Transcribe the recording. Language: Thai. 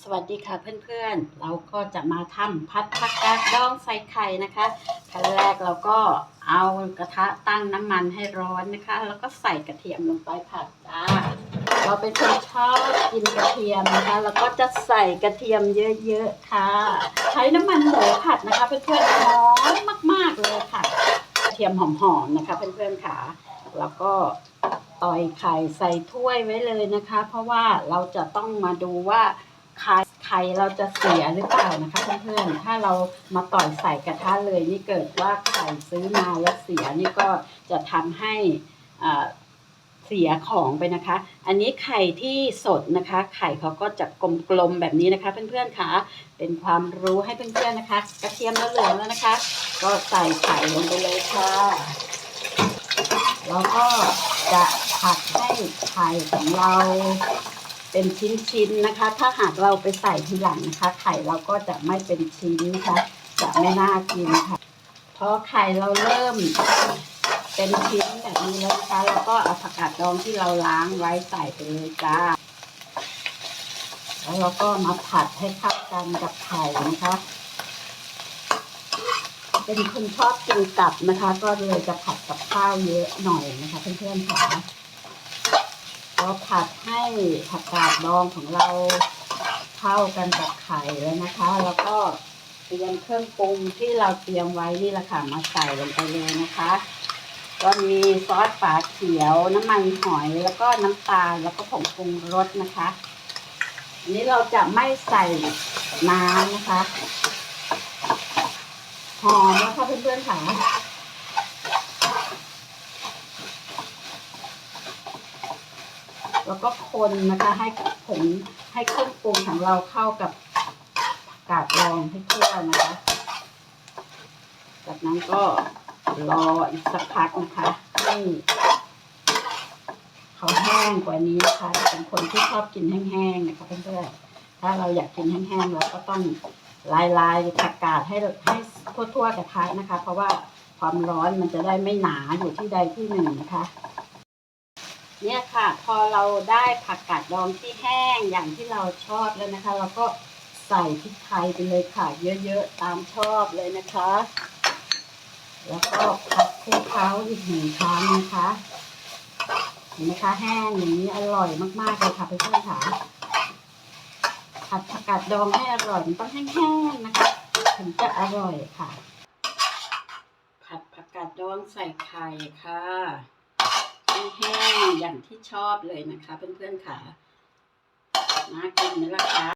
สวัสดีค่ะเพื่อนๆ เราก็จะมาทำพัดผักกาดดองใส่ไข่นะคะขั้นแรกเราก็เอากระทะตั้งน้ำมันให้ร้อนนะคะ แล้วก็ใส่กระเทียมลงไปผัดจ้า เราเป็นคนชอบกินกระเทียมนะคะ แล้วก็จะใส่กระเทียมเยอะๆค่ะ ใช้น้ำมันหมูผัดนะคะ เพื่อนๆหอมมากๆเลยค่ะ กระเทียมหอมๆนะคะ เพื่อนๆค่ะ แล้วก็ต่อยไข่ใส่ถ้วยไว้เลยนะคะ เพราะว่าเราจะต้องมาดูว่า ไข่ไข่เราจะเสียหรือเปล่านะคะเพื่อนๆถ้าเรามาต่อยใส่กระทะเลยนี่เกิดว่าไข่ซื้อมาแล้วเสียนี่ก็จะทำให้เสียของไปนะคะ อันนี้ไข่ที่สดนะคะ ไข่เขาก็จะกลมๆแบบนี้นะคะ เพื่อนๆค่ะ เป็นความรู้ให้เพื่อนๆนะคะ กระเทียมแล้วเหลืองแล้วนะคะ ก็ใส่ไข่ลงไปเลยค่ะแล้วก็จะผัดให้ไข่ของเรา เป็นชิ้นๆนะคะ ถ้าหากเราไปใส่ทีหลังนะคะ ไข่เราก็จะไม่เป็นชิ้นนะคะ จะไม่น่ากินค่ะ พอไข่เราเริ่มเป็นชิ้นแบบนี้แล้วนะคะเราก็เอาผักกาดดองที่เราล้างไว้ใส่ไปเลยจ้า แล้วเราก็มาผัดให้เข้ากันกับไข่นะคะ เป็นคนชอบกินกับนะคะ ก็เลยจะผัดกับข้าวเยอะหน่อยนะคะเพื่อนๆค่ะ เราผัดให้ผักกาดดองของเราเข้ากันกับไข่แล้วนะคะ แล้วก็เตรียมเครื่องปรุงที่เราเตรียมไว้นี่แหละค่ะมาใส่ลงไปเลยนะคะ ก็มีซอสฝาเขียวน้ำมันหอยแล้วก็น้ำตาลแล้วก็ผงปรุงรสนะคะอันนี้เราจะไม่ใส่น้ำนะคะหอมแล้วค่ะเพื่อนๆค่ะ แล้วก็คนนะคะให้ผงให้เครื่องปรุงของเราเข้ากับกาดดองให้ทั่วนะคะ จากนั้นก็รออีกสักพักนะคะให้เขาแห้งกว่านี้นะคะเป็นคนที่ชอบกินแห้งๆนะคะเพื่อนๆถ้าเราอยากกินแห้งๆเราก็ต้องลายลายผักกาดให้ให้ทั่วๆกระทะนะคะ เพราะว่าความร้อนมันจะได้ไม่หนาอยู่ที่ใดที่หนึ่งนะคะ เนี่ยค่ะ พอเราได้ผักกาดดองที่แห้งอย่างที่เราชอบแล้วนะคะ เราก็ใส่พริกไทยไปเลยค่ะ เยอะๆตามชอบเลยนะคะ แล้วก็ผัดคลุกเคล้าอีกหนึ่งครั้งนะคะเห็นไหมคะแห้งอย่างนี้อร่อยมากๆเลยค่ะเพื่อนๆค่ะผัดผักกาดดองให้อร่อยมันต้องแห้งๆนะคะ ถึงจะอร่อยค่ะ ผัดผักกาดดองใส่ไข่ค่ะแห้ง อย่างที่ชอบเลยนะคะเพื่อนๆค่ะน่ากินไหมล่ะคะ